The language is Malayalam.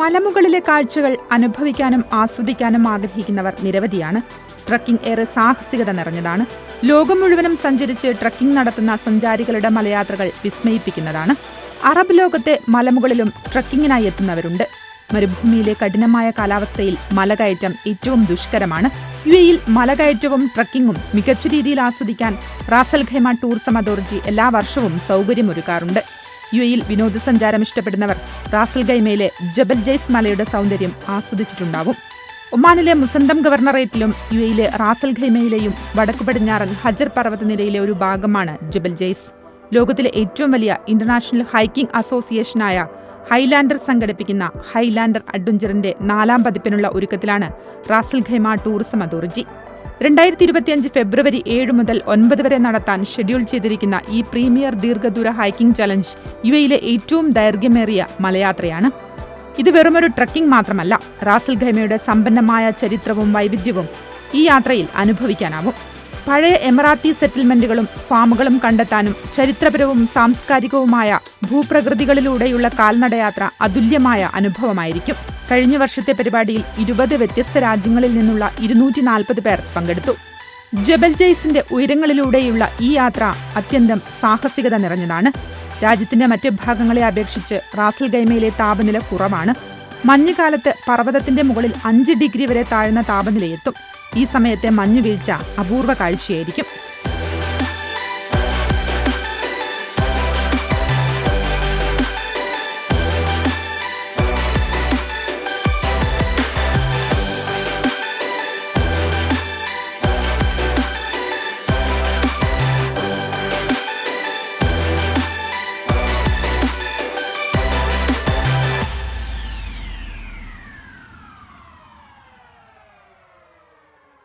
മലമുകളിലെ കാഴ്ചകൾ അനുഭവിക്കാനും ആസ്വദിക്കാനും ആഗ്രഹിക്കുന്നവർ നിരവധിയാണ്. ട്രക്കിംഗ് ഏറെ സാഹസികത നിറഞ്ഞതാണ്. ലോകം മുഴുവനും സഞ്ചരിച്ച് ട്രക്കിംഗ് നടത്തുന്ന സഞ്ചാരികളുടെ മലയാത്രകൾ വിസ്മയിപ്പിക്കുന്നതാണ്. അറബ് ലോകത്തെ മലമുകളിലും ട്രക്കിങ്ങിനായി എത്തുന്നവരുണ്ട്. മരുഭൂമിയിലെ കഠിനമായ കാലാവസ്ഥയിൽ മലകയറ്റം ഏറ്റവും ദുഷ്കരമാണ്. യു എയിൽ മലകയറ്റവും ട്രക്കിങ്ങും മികച്ച രീതിയിൽ ആസ്വദിക്കാൻ റാസൽ ഖൈമ ടൂറിസം അതോറിറ്റി എല്ലാ വർഷവും സൗകര്യമൊരുക്കാറുണ്ട്. യു എയിൽ വിനോദസഞ്ചാരം ഇഷ്ടപ്പെടുന്നവർ റാസൽ ഗൈമയിലെ ജബൽ ജയ്സ് മലയുടെ സൗന്ദര്യം ആസ്വദിച്ചിട്ടുണ്ടാവും. ഒമാനിലെ മുസന്തം ഗവർണറേറ്റിലും യു എയിലെ റാസൽ ഖൈമയിലെയും വടക്കു പടിഞ്ഞാറൻ ഹജർ പർവതനിരയിലെ ഒരു ഭാഗമാണ് ജബൽ ജയ്സ്. ലോകത്തിലെ ഏറ്റവും വലിയ ഇന്റർനാഷണൽ ഹൈക്കിംഗ് അസോസിയേഷനായ ഹൈലാൻഡർ സംഘടിപ്പിക്കുന്ന ഹൈലാൻഡർ അഡ്വഞ്ചറിന്റെ നാലാം പതിപ്പിനുള്ള ഒരുക്കത്തിലാണ് റാസൽ ഖൈമ ടൂറിസം അതോറിറ്റി. രണ്ടായിരത്തി ഇരുപത്തിയഞ്ച് ഫെബ്രുവരി ഏഴ് മുതൽ ഒൻപത് വരെ നടത്താൻ ഷെഡ്യൂൾ ചെയ്തിരിക്കുന്ന ഈ പ്രീമിയർ ദീർഘദൂര ഹൈക്കിംഗ് ചലഞ്ച് യു എയിലെ ഏറ്റവും ദൈർഘ്യമേറിയ മലയാത്രയാണ്. ഇത് വെറുമൊരു ട്രക്കിംഗ് മാത്രമല്ല റാസൽ ഖൈമയുടെ സമ്പന്നമായ ചരിത്രവും വൈവിധ്യവും ഈ യാത്രയിൽ അനുഭവിക്കാനാവും. പഴയ എമറാത്തി സെറ്റിൽമെന്റുകളും ഫാമുകളും കണ്ടെത്താനും ചരിത്രപരവും സാംസ്കാരികവുമായ ഭൂപ്രകൃതികളിലൂടെയുള്ള കാൽനടയാത്ര അതുല്യമായ അനുഭവമായിരിക്കും. കഴിഞ്ഞ വർഷത്തെ പരിപാടിയിൽ ഇരുപത് വ്യത്യസ്ത രാജ്യങ്ങളിൽ നിന്നുള്ള ഇരുന്നൂറ്റി നാൽപ്പത് പേർ പങ്കെടുത്തു. ജബൽ ജയ്സിന്റെ ഉയരങ്ങളിലൂടെയുള്ള ഈ യാത്ര അത്യന്തം സാഹസികത നിറഞ്ഞതാണ്. രാജ്യത്തിന്റെ മറ്റ് ഭാഗങ്ങളെ അപേക്ഷിച്ച് റാസൽ ഗൈമയിലെ താപനില കുറവാണ്. മഞ്ഞുകാലത്ത് പർവതത്തിന്റെ മുകളിൽ അഞ്ച് ഡിഗ്രി വരെ താഴ്ന്ന താപനിലയെത്തും. ഈ സമയത്തെ മഞ്ഞുവീഴ്ച അപൂർവ കാഴ്ചയായിരിക്കും.